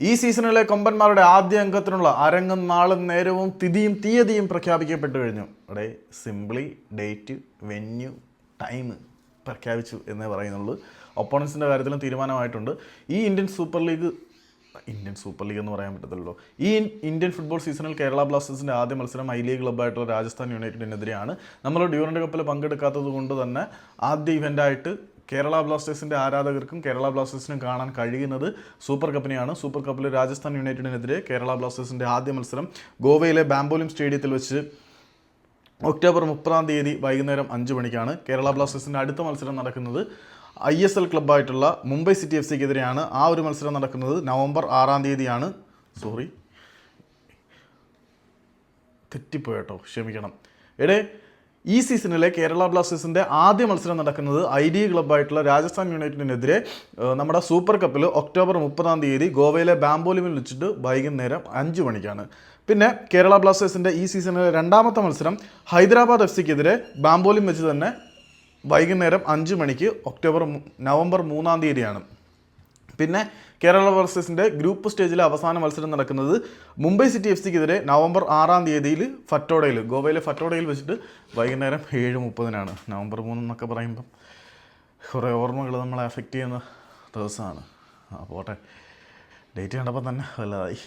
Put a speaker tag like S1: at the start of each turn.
S1: ഈ സീസണിലെ കൊമ്പന്മാരുടെ ആദ്യ അംഗത്തിനുള്ള അരങ്ങും നാളും നേരവും തിഥിയും തീയതിയും പ്രഖ്യാപിക്കപ്പെട്ടു കഴിഞ്ഞു. അവിടെ സിംപ്ലി ഡേറ്റ് വെന്യൂ ടൈം പ്രഖ്യാപിച്ചു എന്നേ പറയുന്നുള്ളൂ. ഒപ്പോണൻസിന്റെ കാര്യത്തിലും തീരുമാനമായിട്ടുണ്ട്. ഈ Indian super league Indian super league എന്ന് പറയാൻ പറ്റത്തില്ലല്ലോ. ഈ ഇന്ത്യൻ ഫുട്ബോൾ സീസണിൽ കേരള ബ്ലാസ്റ്റേഴ്സിന്റെ ആദ്യ മത്സരം ഐ ലീഗ് ക്ലബ്ബായിട്ടുള്ള രാജസ്ഥാൻ യുണൈറ്റഡിനെതിരെയാണ് നമ്മൾ ഡ്യൂറന്റ് കപ്പിൽ പങ്കെടുക്കാത്തത് കൊണ്ട് തന്നെ ആദ്യ ഇവന്റായിട്ട് കേരള ബ്ലാസ്റ്റേഴ്സിന്റെ ആരാധകർക്കും കേരള ബ്ലാസ്റ്റേഴ്സിനും കാണാൻ കഴിയുന്നത് സൂപ്പർ കപ്പിനെയാണ്. സൂപ്പർ കപ്പിൽ രാജസ്ഥാൻ യുണൈറ്റഡിനെതിരെ കേരള ബ്ലാസ്റ്റേഴ്സിന്റെ ആദ്യ മത്സരം ഗോവയിലെ ബാംബോലിം സ്റ്റേഡിയത്തിൽ വെച്ച് ഒക്ടോബർ മുപ്പതാം തീയതി വൈകുന്നേരം അഞ്ച് മണിക്കാണ് കേരള ബ്ലാസ്റ്റേഴ്സിന്റെ അടുത്ത മത്സരം നടക്കുന്നത്. ഐ എസ് എൽ ക്ലബ്ബായിട്ടുള്ള മുംബൈ സിറ്റി എഫ് സിക്കെതിരെയാണ് ആ ഒരു മത്സരം നടക്കുന്നത്. നവംബർ ആറാം തീയതിയാണ്. സോറി. തെറ്റിപ്പോയട്ടോ ക്ഷമിക്കണം. എടേ ഈ സീസണിലെ കേരള ബ്ലാസ്റ്റേഴ്സിന്റെ ആദ്യ മത്സരം നടക്കുന്നത് ഐ ഡി ക്ലബ്ബായിട്ടുള്ള രാജസ്ഥാൻ യുണൈറ്റഡിനെതിരെ നമ്മുടെ സൂപ്പർ കപ്പിൽ ഒക്ടോബർ മുപ്പതാം തീയതി ഗോവയിലെ ബാംബോലിമിൽ വെച്ചിട്ട് വൈകുന്നേരം അഞ്ച് മണിക്കാണ്. പിന്നെ കേരള ബ്ലാസ്റ്റേഴ്സിന്റെ ഈ സീസണിലെ രണ്ടാമത്തെ മത്സരം ഹൈദരാബാദ് എഫ് സിക്കെതിരെ ബാംബോലിം വെച്ച് തന്നെ വൈകുന്നേരം അഞ്ച് മണിക്ക് ഒക്ടോബർ നവംബർ മൂന്നാം തീയതിയാണ്. പിന്നെ കേരള ബ്ലാസ്റ്റേഴ്സിന്റെ ഗ്രൂപ്പ് സ്റ്റേജിലെ അവസാന മത്സരം നടക്കുന്നത് മുംബൈ സിറ്റി എഫ് സിക്കെതിരെ നവംബർ ആറാം തീയതിയിൽ ഫറ്റോഡയിൽ ഗോവയിലെ ഫറ്റോഡയിൽ വെച്ചിട്ട് വൈകുന്നേരം ഏഴ് മുപ്പതിനാണ്. നവംബർ മൂന്ന് എന്നൊക്കെ പറയുമ്പം കുറേ ഓർമ്മകൾ നമ്മളെ അഫക്റ്റ് ചെയ്യുന്ന ദിവസമാണ്. പോട്ടെ. ഡേറ്റ് കണ്ടപ്പോൾ തന്നെ വല്ലതായി